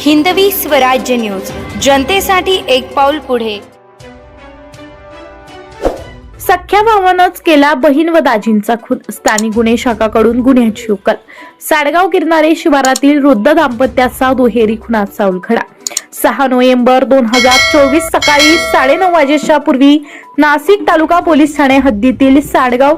Hindavi Swarajya news. जनतेसाठी एक पाऊल पुढे. सख्या भावानंच केला बहीण व दाजींचा खून. स्थानिक गुन्हे शाखाकडून गुन्ह्याची उकल. साडगाव गिरणारे शिवारातील वृद्ध दाम्पत्याचा दुहेरी खुनाचा उलखडा सहा नोव्हेंबर दोन हजार चोवीस सकाळी साडेनऊ वाजेच्या पूर्वी नाशिक तालुका पोलीस ठाणे हद्दीतील साडगाव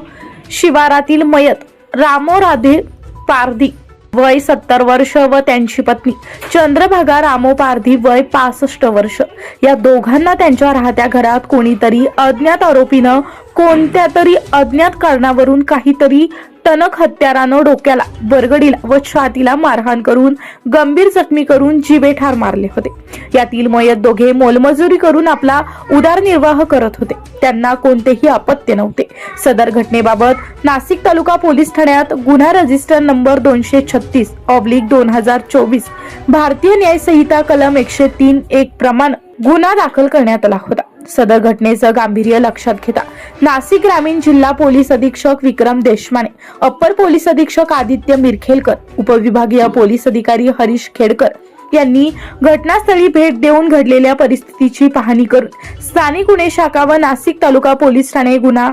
शिवारातील मयत रामो राधे पारधी वय सत्तर वर्ष व त्यांची पत्नी. चंद्रभागा रामोपार्धी वय पासष्ट वर्ष. या दोघांना त्यांच्या राहत्या घरात कोणीतरी अज्ञात आरोपीनं कोणत्या तरी अज्ञात कारणावरून काहीतरी टणक हत्यारानं डोक्याला बरगडीला व छातीला मारहाण करून गंभीर जखमी करून जीवे ठार मारले होते. यातील मयत दोघे मोलमजुरी करून आपला उदारनिर्वाह करत होते. त्यांना कोणतेही अपत्य नव्हते. सदर घटनेबाबत नाशिक तालुका पोलीस ठाण्यात गुन्हा रजिस्टर नंबर दोनशे छत्तीस ऑब्लिक दोन हजार चोवीस भारतीय न्याय संहिता कलम एकशे तीन एक प्रमाण गुन्हा दाखल करण्यात आला होता. सदर घटनेचं गांभीर्य लक्षात घेता नाशिक ग्रामीण जिल्हा पोलीस अधीक्षक विक्रम देशमाने अप्पर पोलीस अधीक्षक आदित्य मिरखेलकर उपविभागीय पोलीस अधिकारी हरीश खेडकर यांनी घटनास्थळी भेट देऊन घडलेल्या परिस्थितीची पाहणी करून स्थानिक गुन्हे शाखा व नाशिक तालुका पोलीस ठाणे गुन्हा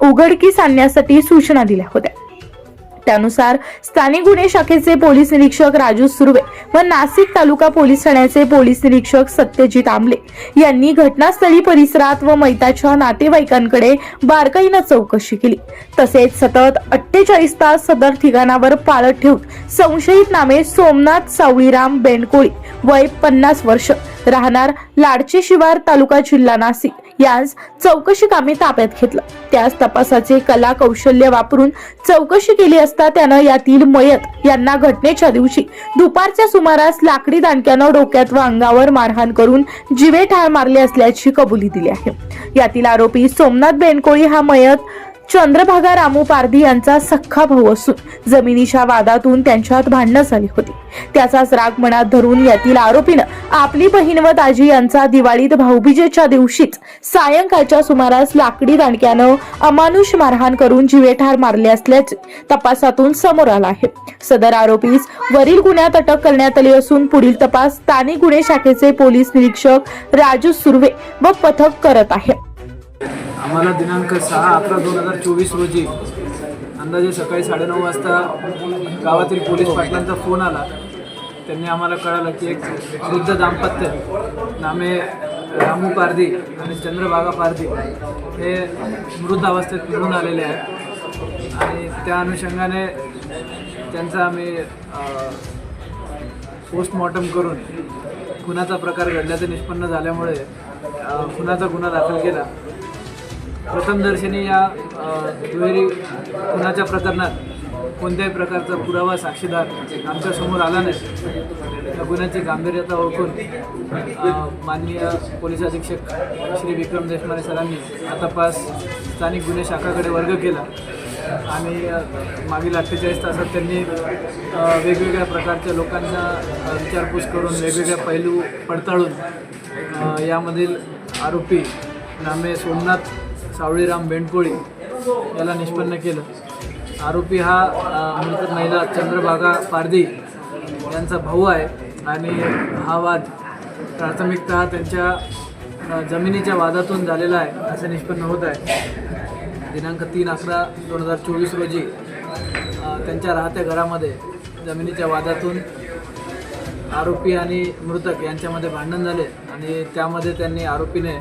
उघडकीस आणण्यासाठी सूचना दिल्या होत्या. त्यानुसार स्थानिक गुन्हे शाखेचे पोलीस निरीक्षक राजू सुर्वे व नाशिक तालुका पोलीस ठाण्याचे पोलीस निरीक्षक सत्यजित आंबले यांनी घटनास्थळी परिसरात व मैताच्या नातेवाईकांकडे बारकाईनं चौकशी केली. तसेच सतत अठ्ठेचाळीस तास सदर ठिकाणावर पाळत ठेवून संशयित नामे सोमनाथ सावळीराम बेंडकोळी वय पन्नास वर्ष राहणार लाडचे शिवार तालुका जिल्हा नाशिक. यास चौकशी कामे ताब्यात घेतलं. त्यास तपासाचे कला कौशल्य वापरून चौकशी केली असता त्यानं यातील मयत यांना घटनेच्या दिवशी दुपारच्या सुमारास लाकडी दांडक्यानं डोक्यात व अंगावर मारहाण करून जिवे ठार मारले असल्याची कबुली दिली आहे. यातील आरोपी सोमनाथ बेनकोळी हा मयत चंद्रभागा रामू पारधी यांचा सख्खा भाऊ असून जमिनीच्या वादातून त्यांच्यात भांडणं झाली होती. त्याचाच राग मनात धरून यातील आरोपीनं आपली बहीण व दाजी यांचा दिवाळीत भाऊबीजेच्या दिवशीच सायंकाळच्या सुमारास लाकडी दांडक्यानं अमानुष मारहाण करून जीवेठार मारले असल्याचे तपासातून समोर आलं आहे. सदर आरोपीस वरील गुन्ह्यात अटक करण्यात आली असून पुढील तपास स्थानिक गुन्हे शाखेचे पोलीस निरीक्षक राजू सुर्वे व पथक करत आहे. आम्हाला दिनांक सहा अकरा दोन हजार चोवीस रोजी अंदाजे सकाळी साडेनऊ वाजता गावातील पोलीस पाटलांचा फोन आला. त्यांनी आम्हाला कळालं की एक वृद्ध दाम्पत्य नामे रामू पारधी आणि चंद्रभागा पारधी हे मृत अवस्थेत मिळून आलेले आहेत. आणि त्या अनुषंगाने त्यांचा आम्ही पोस्टमॉर्टम करून खुनाचा प्रकार घडल्याचं निष्पन्न झाल्यामुळे खुनाचा गुन्हा दाखल केला. प्रथमदर्शनी या दुहेरी खुनाच्या प्रकरणात कोणत्याही प्रकारचा पुरावा साक्षीदार आमच्यासमोर आला नाही या गुन्ह्याची गांभीर्यता ओळखून माननीय पोलीस अधीक्षक श्री विक्रम देशमाने सरांनी हा तपास स्थानिक गुन्हे शाखाकडे वर्ग केला. आणि मागील अठ्ठेचाळीस तासात त्यांनी वेगवेगळ्या प्रकारच्या लोकांना विचारपूस करून वेगवेगळ्या पैलू पडताळून यामधील आरोपी नामे सोमनाथ सावळीराम बेंडकोळी याला निष्पन्न केलं. आरोपी हा मृत महिला चंद्रभागा पारधी यांचा भाऊ आहे आणि हा वाद प्राथमिकतः त्यांच्या जमिनीच्या वादातून झालेला आहे असं निष्पन्न होत आहे. दिनांक तीन अकरा दोन हजार चोवीस रोजी त्यांच्या राहत्या घरामध्ये जमिनीच्या वादातून आरोपी आणि मृतक यांच्यामध्ये भांडण झाले आणि त्यामध्ये त्यांनी आरोपीने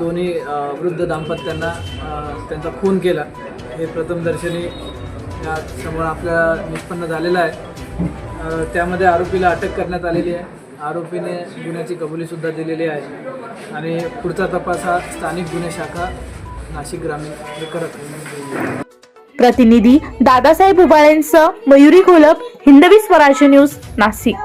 दोन्ही वृद्ध दाम्पत्यांना त्यांचा खून केला. हे प्रथमदर्शनी या समोर आपल्या निष्पन्न झालेलं आहे. त्यामध्ये आरोपीला अटक करण्यात आलेली आहे. आरोपीने गुन्ह्याची कबुलीसुद्धा दिलेली आहे. आणि पुढचा तपास हा स्थानिक गुन्हे शाखा नाशिक ग्रामीण हे करत आहे. प्रतिनिधी दादासाहेब उबाळेंसह मयुरी घोलप हिंदवी स्वराज्य न्यूज नाशिक.